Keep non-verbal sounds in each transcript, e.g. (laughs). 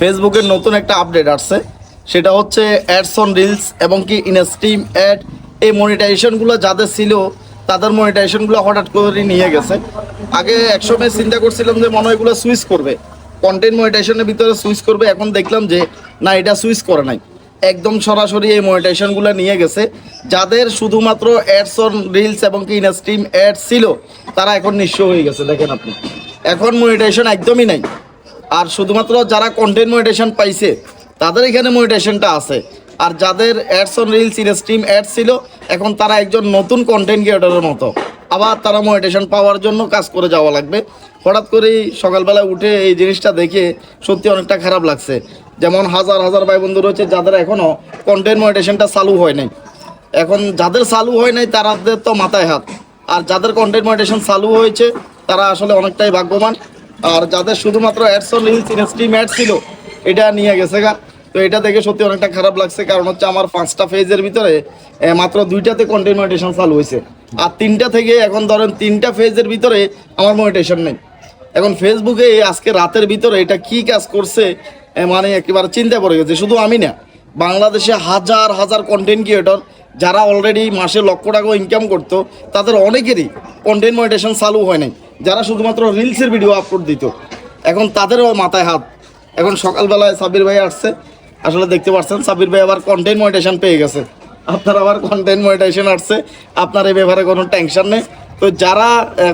ফেসবুকের নতুন একটা আপডেট আসছে। সেটা হচ্ছে অ্যাডস অন রিলস এবং কি ইনস্ট্রিম অ্যাড। এই মনিটাইজেশনগুলো যাদের ছিল, তাদের মনিটাইজেশনগুলো হঠাৎ করে নিয়ে গেছে। আগে একসময় চিন্তা করছিলাম যে মনে হয় এগুলো সুইচ করবে। কন্টেন্ট মনিটাইজেশনের ভিতরে সুইচ করবে। এখন দেখলাম যে, না, এটা সুইচ করে নাই। একদম সরাসরি এই মনিটাইজেশনগুলো নিয়ে গেছে। যাদের শুধুমাত্র অ্যাডস অন রিলস এবং কি ইনস্ট্রিম অ্যাড ছিল, তারা এখন নিঃস্ব হয়ে গেছে, দেখেন আপনি। এখন মনিটাইজেশন একদমই নাই। আর শুধুমাত্র যারা কন্টেন্ট মনিটেশন পাইছে, তাদের এখানে মনিটেশনটা আছে। আর যাদের ads on reels in stream ad ছিল, এখন তারা একজন নতুন কন্টেন্ট ক্রিয়েটরের মতো। আবার তারা মনিটেশন পাওয়ার জন্য কাজ করে যাওয়া লাগবে। হঠাৎ করেই সকালবেলা উঠে এই জিনিসটা দেখে সত্যি অনেকটা খারাপ লাগছে। যেমন হাজার হাজার ভাই বন্ধু রয়েছে যাদের এখনও কন্টেন্ট মনিটেশনটা চালু হয় নাই। এখন যাদের চালু হয় নাই তাদের তো মাথায় হাত। আর যাদের কন্টেন্ট মনিটেশন চালু হয়েছে, তারা আসলে অনেকটাই ভাগ্যবান। আর যাদের শুধুমাত্র অ্যাডস অ্যাড ছিল, এটা নিয়ে গেছে গা। তো এটা দেখে সত্যি অনেকটা খারাপ লাগছে, কারণ হচ্ছে আমার পাঁচটা ফেজের ভিতরে মাত্র দুইটাতে কন্টেন্ট চালু হয়েছে। আর তিনটা থেকে এখন ধরেন তিনটা ফেজের ভিতরে আমার মনিটেশন নেই। এখন ফেসবুকে আজকে রাতের ভিতরে এটা কি কাজ করছে মানে একেবারে চিন্তা পড়ে গেছে, শুধু আমি না, বাংলাদেশে হাজার হাজার কন্টেন্ট ক্রিয়েটর যারা অলরেডি মাসে লক্ষ টাকা ইনকাম করতো, তাদের অনেকেরই কন্টেন্ট মনিটেশন চালু হয় নাই। যারা শুধুমাত্র রিলসের ভিডিও আপলোড দিত, এখন তাদেরও মাথায় হাত। এখন সকালবেলায় সাবির ভাই আসছে, আসলে দেখতে পাচ্ছেন সাবির ভাই আবার কন্টেন্ট মনিটেশন পেয়ে গেছে। আপনার আবার কন্টেন্ট মনিটেশন আসছে, আপনার এই ব্যাপারে কোনো টেনশন নেই। তো যারা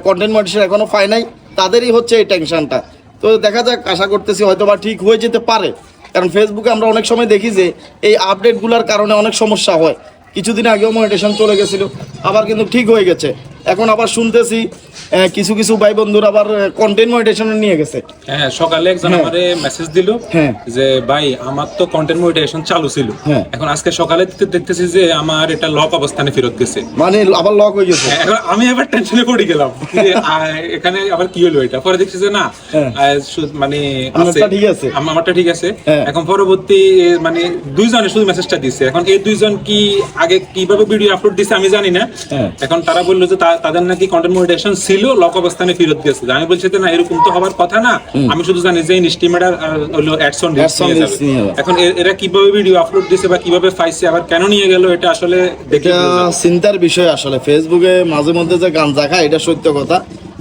কন্টেন্ট মনিটেশন এখনও পায় নাই, তাদেরই হচ্ছে এই টেনশনটা তো দেখা যাক, আশা করতেছি হয়তো বা ঠিক হয়ে যেতে পারে। কারণ ফেসবুকে আমরা অনেক সময় দেখি যে, এই আপডেটগুলোর কারণে অনেক সমস্যা হয়। কিছুদিন আগেও মনিটেশন চলে গেছিল, আবার কিন্তু ঠিক হয়ে গেছে। এখন আবার শুনতেছি কিছু কিছু ভাই বন্ধুরা আবার কন্টেন্ট মনিটেশন নিয়ে গেছে হ্যাঁ সকালে একজন হ্যাঁ। আমারে মেসেজ দিল হ্যাঁ। যে ভাই আমার তো কন্টেন্ট মনিটাইজেশন চালু ছিল হ্যাঁ। এখন আজকে সকালে দেখতে- দেখতেছি যে আমার এটা লক অবস্থানে ফেরত গেছে মানে আবার লক হয়ে গেছে হ্যাঁ, এখন আমি আবার টেনশনে পড়ে গেলাম যে (laughs) এখানে আবার কি হলো এটা পরে দেখছি যে না হ্যাঁ। মানে ঠিক আছে। আমারটা ঠিক আছে হ্যাঁ। এখন পরবর্তী মানে দুইজনে শুধু মেসেজটা দিচ্ছে এখন এই দুইজন কি আগে কীভাবে ভিডিও আপলোড দিছে আমি জানি না হ্যাঁ। এখন তারা বলল যে তা- তাদের নাকি কন্টেন্ট মনিটাইজেশন ছিল লক অবস্থানে ফেরত গেছে। আমি বলছি না এরকম তো হবার কথা না। আমি শুধু জানি যে ইনস্টিমেটার হলো অ্যাডসন। এখন এরা কীভাবে ভিডিও আপলোড দিছে বা কীভাবে পাইছে আবার কেন নিয়ে গেল এটা আসলে দেখে। চিন্তার বিষয় আসলে। ফেসবুকে মাঝে মধ্যে যে গাঞ্জা খায় এটা সত্য কথা।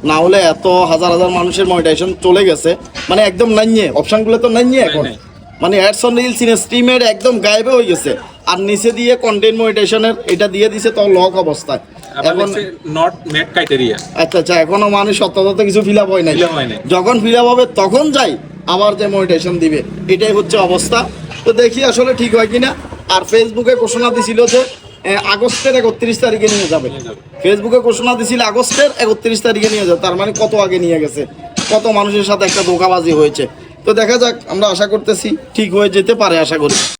না হলে এত হাজার হাজার মানুষের মনিটাইজেশন চলে গেছে। মানে একদম নাইয়ে অপশনগুলো তো নাইয়ে এখন। নাই। মানে অ্যাডস অন রিলস ইন স্ট্রিমের একদম গায়েবে হয়ে গেছে। আর নিচে দিয়ে কন্টেন্ট মনিটাইজেশনের এটা দিয়ে দিছে তো লক অবস্থায়। এখন নট মেট ক্রাইটেরিয়া আচ্ছা আচ্ছা এখনও মানুষ সত্যতা কিছু ফিল আপ হয় নাই। যখন ফিল আপ হবে তখন যাই আবার যে মনিটেশন দিবে। এটাই হচ্ছে অবস্থা। তো দেখি আসলে ঠিক হয় কিনা। আর ফেসবুকে ঘোষণা দিছিল যে আগস্টের একত্রিশ তারিখে নিয়ে যাবে। যাবে। ফেসবুকে ঘোষণা দিছিল আগস্টের একত্রিশ তারিখে নিয়ে যাবে। তার মানে কত আগে নিয়ে গেছে। কত মানুষের সাথে একটা ধোকাবাজি হয়েছে। তো দেখা যাক আমরা আশা করতেছি ঠিক হয়ে যেতে পারে আশা করি।